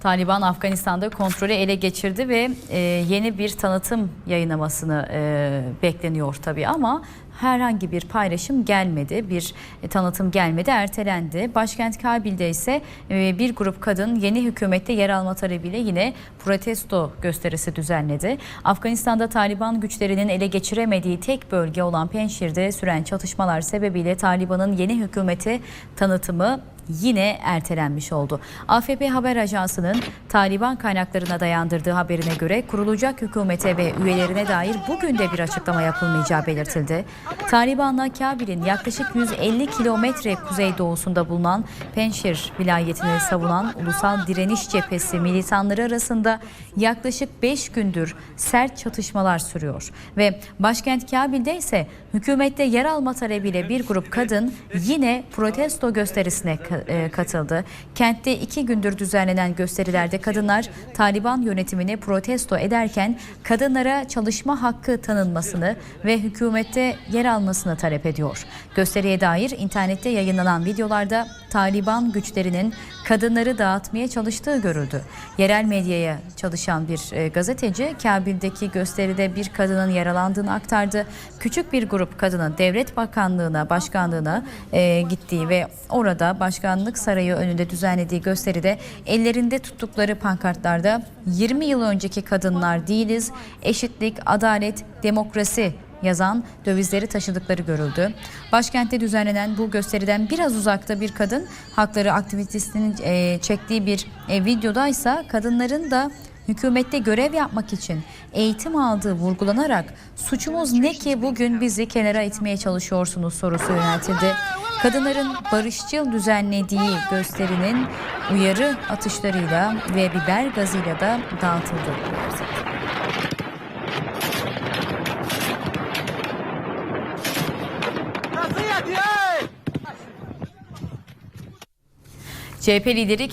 Taliban Afganistan'da kontrolü ele geçirdi ve e, yeni bir tanıtım yayınlamasını e, bekleniyor tabii ama herhangi bir paylaşım gelmedi, bir e, tanıtım gelmedi, ertelendi. Başkent Kabil'de ise e, bir grup kadın yeni hükümette yer alma talebiyle yine protesto gösterisi düzenledi. Afganistan'da Taliban güçlerinin ele geçiremediği tek bölge olan Penşir'de süren çatışmalar sebebiyle Taliban'ın yeni hükümeti tanıtımı yine ertelenmiş oldu. AFP Haber Ajansı'nın Taliban kaynaklarına dayandırdığı haberine göre kurulacak hükümete ve üyelerine dair bugün de bir açıklama yapılmayacağı belirtildi. Taliban'la Kabil'in yaklaşık 150 kilometre kuzeydoğusunda bulunan Penşir vilayetini savunan Ulusal Direniş Cephesi militanları arasında yaklaşık 5 gündür sert çatışmalar sürüyor. Ve başkent Kabil'de ise hükümette yer alma talebiyle bir grup kadın yine protesto gösterisine katıldı. Kentte iki gündür düzenlenen gösterilerde kadınlar Taliban yönetimini protesto ederken kadınlara çalışma hakkı tanınmasını ve hükümette yer almasını talep ediyor. Gösteriye dair internette yayınlanan videolarda Taliban güçlerinin kadınları dağıtmaya çalıştığı görüldü. Yerel medyaya çalışan bir e, gazeteci Kabil'deki gösteride bir kadının yaralandığını aktardı. Küçük bir grup kadının devlet bakanlığına, başkanlığına e, gittiği ve orada başkanlık sarayı önünde düzenlediği gösteride ellerinde tuttukları pankartlarda 20 yıl önceki kadınlar değiliz, eşitlik, adalet, demokrasi yazan dövizleri taşıdıkları görüldü. Başkentte düzenlenen bu gösteriden biraz uzakta bir kadın hakları aktivistinin e, çektiği bir e, videoda ise kadınların da hükümette görev yapmak için eğitim aldığı vurgulanarak suçumuz ne ki bugün bizi kenara itmeye çalışıyorsunuz sorusu yöneltildi. Kadınların barışçıl düzenlediği gösterinin uyarı atışlarıyla ve biber gazıyla da dağıtıldığı belirtildi. CHP lideri